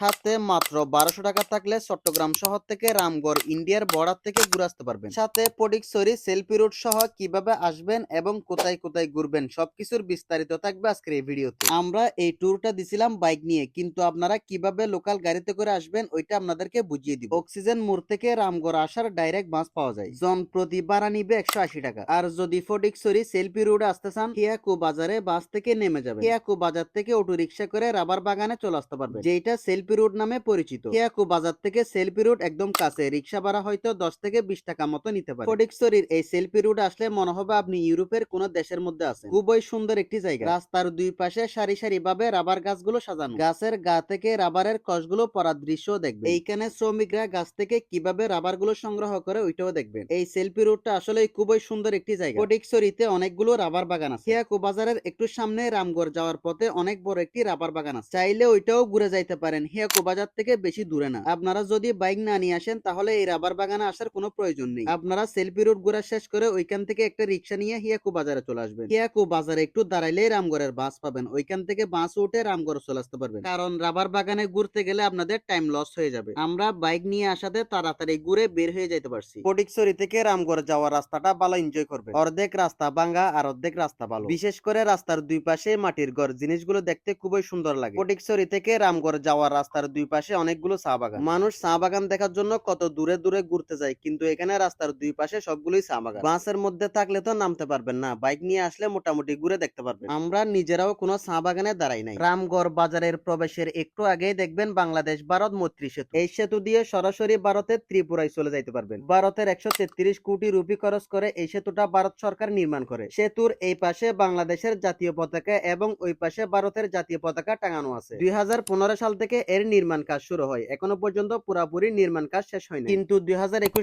হাতে মাত্র বারোশো টাকা থাকলে চট্টগ্রাম শহর থেকে রামগড়, ইন্ডিয়ার বর্ডার থেকে ঘুরে আসতে পারবেন। সাথে পডিকসরি সেলফি রুট সহ কীভাবে আসবেন এবং কোথায় কোথায় ঘুরবেন সবকিছুর বিস্তারিত থাকবে আজকের এই ভিডিওতে। আমরা এই ট্যুরটা দিছিলাম বাইক নিয়ে, কিন্তু আপনারা কীভাবে লোকাল গাড়িতে করে আসবেন ওইটা আপনাদেরকে বুঝিয়ে দিব। অক্সিজেন মোড় থেকে রামগড় আসার ডাইরেক্ট বাস পাওয়া যায়। জন প্রতি ভাড়া নিবে একশো আশি টাকা। আর যদি ফটিকসরি সেলফি রোডে আসতে চান, হিয়াকু বাজারে বাস থেকে নেমে যাবে হিয়াকু বাজার থেকে অটো রিক্সা করে রাবার বাগানে চলে আসতে পারবে যেটা সেলফি রোড নামে পরিচিত। হিয়াকু বাজার থেকে সেলফি রোড একদম কাছে। রিক্সা ভাড়া হয়তো দশ থেকে বিশ টাকা মতো নিতে পারে। ফটিকসরির এই সেলফি রোড আসলে মনে হবে আপনি ইউরোপের কোন দেশের মধ্যে আছেন। খুবই সুন্দর একটি জায়গা। রাস্তার দুই পাশে সারি সারি ভাবে রাবার গাছগুলো সাজানো। গাছের গা থেকে রাবারের কষগুলো পড়ার দৃশ্য দেখবেন। এইখানে শ্রমিকরা গাছ থেকে কীভাবে রাবারগুলো সংগ্রহ করে ওইটাও দেখবেন। এই সেলফি রোডটা আসলে খুবই সুন্দর একটি জায়গা। ফটিকসরিতে অনেকগুলো রাবার বাগান আছে। হিয়াকু বাজারের একটু সামনে রামগড় যাওয়ার পথে অনেক বড় একটি রাবার বাগান আছে। চাইলে ওইটাও ঘুরে যাইতে পারেন। হিয়াকু বাজার থেকে বেশি দূরে না। আপনারা যদি বাইক না নিয়ে আসেন, তাহলে এই রাবার বাগানে আসার কোনো প্রয়োজন নেই। আপনারা সেলফি রোড ঘোরা শেষ করে ওইখান থেকে একটা রিক্সা নিয়ে হিয়াকু বাজারে চলে আসবেন। হিয়াকু বাজারে একটু দাঁড়াইলেই রামগড়ের বাস পাবেন। ওইখান থেকে বাস উঠে রামগড় চলে আসতে পারবেন। কারণ রাবার বাগানে ঘুরতে গেলে আপনাদের টাইম লস হয়ে যাবে। আমরা বাইক নিয়ে আসাতে তাড়াতাড়ি ঘুরে বের হয়ে যেতে পারছি। ফটিকছড়ি থেকে রামগড় যাওয়ার রাস্তাটা ভালো এনজয় করবে। অর্ধেক রাস্তা ভাঙ্গা আর অর্ধেক রাস্তা ভালো। বিশেষ করে রাস্তার দুই পাশে মাটির ঘর। জিনিসগুলো দেখতে খুবই সুন্দর লাগে। ফটিকছড়ি থেকে রামগড় যাওয়ার রাস্তার দুই পাশে অনেকগুলো চা বাগান। মানুষ চা বাগান দেখার জন্য কত দূরে দূরে ঘুরতে যায় কিন্তু এখানে রাস্তার দুই পাশে সবগুলোই চা বাগান। বাসের মধ্যে থাকলে তো নামতে পারবেন না বাইক নিয়ে আসলে মোটামুটি ঘুরে দেখতে পারবেন। আমরা নিজেরাও কোনো চা বাগানে দাঁড়াই নাই। রামগড় বাজারের প্রবেশের একটু আগেই দেখবেন বাংলাদেশ ভারত মৈত্রী সেতু। এই সেতু দিয়ে সরাসরি ভারতের ত্রিপুরায় চলে যাইতে পারবেন। ভারতের একশো তেত্রিশ কোটি রুপি খরচ করে এই সেতুটা ভারত সরকার নির্মাণ করে। সেতুর এই পাশে বাংলাদেশের জাতীয় পতাকা এবং ওই পাশে ভারতের জাতীয় পতাকা টাঙানো আছে। দুই হাজার পনেরো সাল থেকে এর নির্মাণ কাজ শুরু হয়। এখনও পর্যন্ত পুরাপুরি নির্মাণ কাজ শেষ হয়নি কিন্তু দুই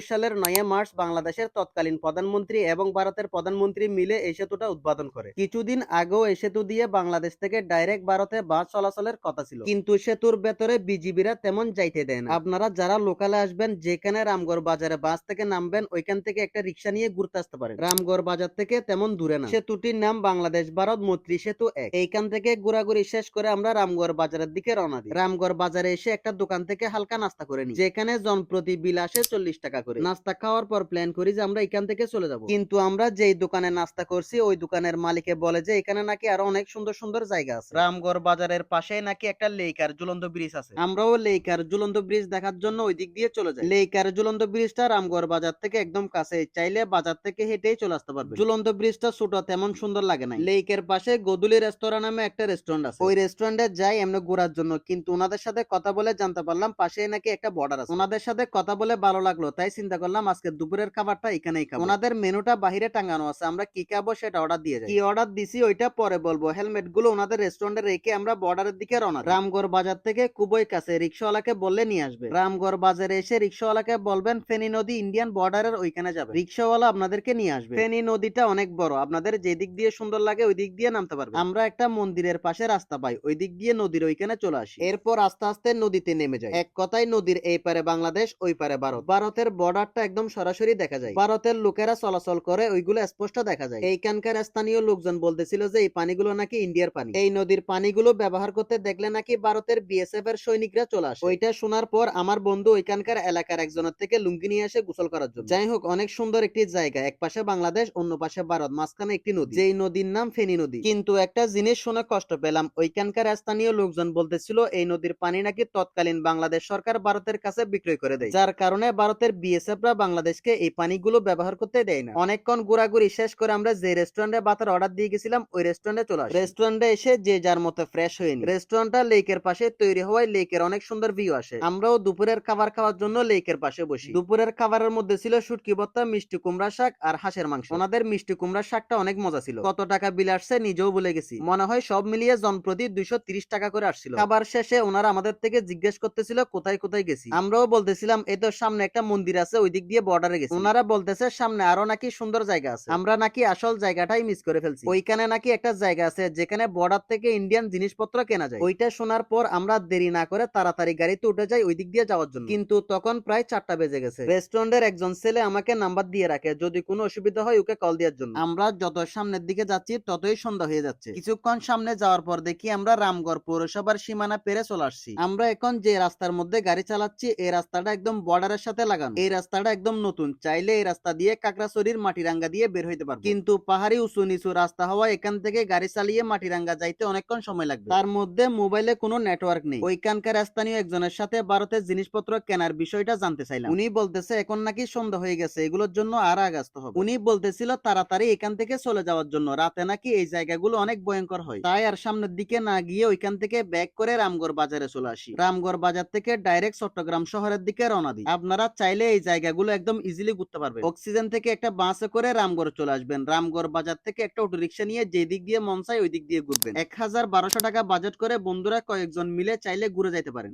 সালের নয় মার্চ বাংলাদেশের তৎকালীন প্রধানমন্ত্রী এবং ভারতের প্রধানমন্ত্রী মিলে এই সেতুটা উদ্বোধন করে। কিছুদিন আগেও এই সেতু দিয়ে বাংলাদেশ থেকে ডাইরেক্ট ভারতে বাস চলাচলের কথা ছিল। কিন্তু সেতুর ভেতরে বিজিবিরা তেমন যাইতে দেয় না। আপনারা যারা লোকালে আসবেন, যেখানে রামগড় বাজারে বাস থেকে নামবেন, ওইখান থেকে একটা রিক্সা নিয়ে ঘুরতে আসতে পারেন। রামগড় বাজার থেকে তেমন দূরে না। সেতুটির নাম বাংলাদেশ ভারত মৈত্রী সেতু এক। এইখান থেকে ঘোরাঘুরি শেষ করে আমরা রামগড় বাজারের দিকে রওনা দিই। রামগড় বাজারে এসে একটা দোকান থেকে হালকা নাস্তা করে নিই। যেখানে জনপ্রতি বিল আসে চল্লিশ টাকা করে। নাস্তা খাওয়ার পর প্ল্যান করি যে আমরা এখান থেকে চলে যাব। কিন্তু আমরা যেই দোকানে নাস্তা করছি ওই দোকানের মালিকে বলে যে এখানে নাকি আরও অনেক সুন্দর সুন্দর জায়গা আছে। রামগড় বাজারের পাশে নাকি একটা লেক আর ঝুলন্ত ব্রিজ আছে। আমরাও লেক আর ঝুলন্ত ব্রিজ দেখার জন্য ওই দিক দিয়ে চলে যাই। লেক আর ঝুলন্ত ব্রিজটা রামগড় বাজার থেকে একদম কাছে। চাইলে বাজার থেকে হেঁটেই চলে আসতে পারবে ঝুলন্ত ব্রিজটা ছোট তেমন সুন্দর লাগে না লেকের পাশে গোদুলি রেস্তোরাঁ নামে একটা রেস্টুরেন্ট আছে। ওই রেস্টুরেন্টে যাই এমনি ঘোরার জন্য। কিন্তু ওনাদের সাথে কথা বলে জানতে পারলাম পাশে নাকি একটা বর্ডার আছে। ওনাদের সাথে কথা বলে ভালো লাগল, তাই চিন্তা করলাম আজকে দুপুরের খাবারটা এখানেই খাব। ওনাদের মেনুটা বাহিরে টাঙানো আছে, আমরা কি খাব সেটা অর্ডার দিয়ে যাই। কি অর্ডার দিছি ওইটা পরে বলব। হেলমেটগুলো ওনাদের রেস্টুরেন্টে রেখে আমরা বর্ডারের দিকে রওনা রামগড় বাজার থেকে খুবই কাছে, রিক্সাওয়ালাকে বললে নিয়ে আসবে। রামগড় বাজারে এসে রিক্সাওয়ালাকে বলবেন, ফেনী নদী ইন্ডিয়ান বর্ডারের ওইখানে যাবে। রিক্সাওয়ালা আপনাদেরকে নিয়ে আসবে। ফেনী নদীটা অনেক বড়, আপনাদের যে দিক দিয়ে সুন্দর লাগে ওই দিক দিয়ে নামতে পারবে। আমরা একটা মন্দিরের পাশে রাস্তা পাই ওই দিক দিয়ে নদীর ওইখানে চলে আসি। এরপর আস্তে আস্তে নদীতে নেমে যায়। এক কথায় নদীর এই পারে বাংলাদেশ, ওই পারে ভারত। ভারতের বর্ডারটা একদম সরাসরি দেখা যায়। ভারতের লোকেরা চলাচল করে, ওইগুলো স্পষ্ট দেখা যায়। এইখানকার স্থানীয় লোকজন বলতেছিল যে, এই পানিগুলো নাকি ইন্ডিয়ার পানি। এই নদীর পানিগুলো ব্যবহার করতে দেখলে নাকি ভারতের বিএসএফ এর সৈনিকরা চলে আসে। ওইটা শোনার পর আমার বন্ধু ওইখানকার এলাকার একজনের থেকে লুঙ্গি নিয়ে আসে গোসল করার জন্য। যাই হোক, অনেক সুন্দর একটি জায়গা। এক পাশে বাংলাদেশ, অন্য পাশে ভারত। মাঝখানে একটি নদী। যেই নদীর নাম ফেনী নদী। কিন্তু একটা জিনিস শুনে কষ্ট পেলাম। ওইখানকার স্থানীয় লোকজন বলতেছিল, এই নদীর পানি নাকি তৎকালীন বাংলাদেশ সরকার ভারতের কাছে বিক্রয় করে দেয়। যার কারণে ভারতের বিএসএফ রা বাংলাদেশকে এই পানিগুলো ব্যবহার করতে দেয় না। অনেকক্ষণ ঘোরাঘুরি শেষ করে আমরা যে রেস্টুরেন্টে ভাতের অর্ডার দিয়ে গেছিলাম, ওই রেস্টুরেন্টে চলে আসি। রেস্টুরেন্টে এসে যে যার মতো ফ্রেশ হয়ে নি রেস্টুরেন্টটা লেকের পাশে তৈরি হওয়ায় লেকের অনেক সুন্দর ভিউ আসে। আমরাও দুপুরের খাবার খাওয়ার জন্য লেকের পাশে বসি। দুপুরের খাবারের মধ্যে ছিল শুটকি ভর্তা, মিষ্টি কুমড়া শাক আর হাঁসের মাংস। ওনাদের মিষ্টি কুমড়া শাকটা অনেক মজা ছিল। কত টাকা বিল আসছে নিজেও বলে গেছি। মনে হয় সব মিলিয়ে জনপ্রতি দুইশো টাকা করে আসছিল। খাবার শেষে ওনারা আমাদের থেকে জিজ্ঞেস করতেছিল, কোথায় কোথায় গেছি আমরাও বলতেছিলাম, এই তো সামনে একটা মন্দির আছে ওই দিক দিয়ে বর্ডারে গেছি। ওনারা বলতেছে, সামনে আরও নাকি সুন্দর জায়গা আছে। আমরা নাকি আসল জায়গাটাই মিস করে ফেলছি। ওইখানে নাকি একটা জায়গা আছে, যেখানে বর্ডার থেকে ইন্ডিয়ান জিনিসপত্র কেনা যায়। ওইটা শোনার পর আমরা দেরি না করে তাড়াতাড়ি গাড়িতে উঠে যাই ওই দিক দিয়ে যাওয়ার জন্য। কিন্তু তখন প্রায় চারটা বেজে গেছে। রেস্টুরেন্টের একজন ছেলে আমাকে নাম্বার দিয়ে রাখে, যদি কোনো অসুবিধা হয় ওকে কল দেওয়ার জন্য। আমরা যত সামনের দিকে যাচ্ছি, ততই সন্ধ্যা হয়ে যাচ্ছে। কিছুক্ষণ সামনে যাওয়ার পর দেখি আমরা রামগড় পৌরসভার সীমানা পেরে চলে আসছি। আসছি আমরা এখন যে রাস্তার মধ্যে গাড়ি চালাচ্ছি, এই রাস্তাটা একদম বর্ডারের সাথে লাগানো। এই রাস্তাটা একদম নতুন। চাইলে এই রাস্তা দিয়ে কাকড়াছড়ির মাটিরাঙ্গা দিয়ে বের হইতে পারব। কিন্তু পাহাড়ি উঁচু নিচু রাস্তা হওয়া এখান থেকে গাড়ি চালিয়ে মাটিরাঙ্গা যাইতে অনেকক্ষণ সময় লাগবে। তার মধ্যে মোবাইলে কোনো নেটওয়ার্ক নেই। ওইখানকার স্থানীয় একজনের সাথে ভারতের জিনিসপত্র কেনার বিষয়টা জানতে চাইলাম। উনি বলতেছে, এখন নাকি সন্ধ্যা হয়ে গেছে, এগুলোর জন্য আর আগাস্ত হবে। উনি বলতেছিল, তাড়াতাড়ি এখান থেকে চলে যাওয়ার জন্য। রাতে নাকি এই জায়গাগুলো অনেক ভয়ঙ্কর হয়। তাই আর সামনের দিকে না গিয়ে ওইখান থেকে ব্যাক করে রামগড় বাজারে চলে আসি। রামগড় বাজার থেকে ডাইরেক্ট চট্টগ্রাম শহরের দিকে রওনা দিই। আপনারা চাইলে এই জায়গাগুলো একদম ইজিলি ঘুরতে পারবেন। অক্সিজেন থেকে একটা বাসে করে রামগড় চলে আসবেন। রামগড় বাজার থেকে একটা অটো রিক্সা নিয়ে যে দিক দিয়ে মন চাই ওই দিক দিয়ে ঘুরবেন। এক হাজার বারোশো টাকা বাজেট করে বন্ধুরা কয়েকজন মিলে চাইলে ঘুরে যাইতে পারেন।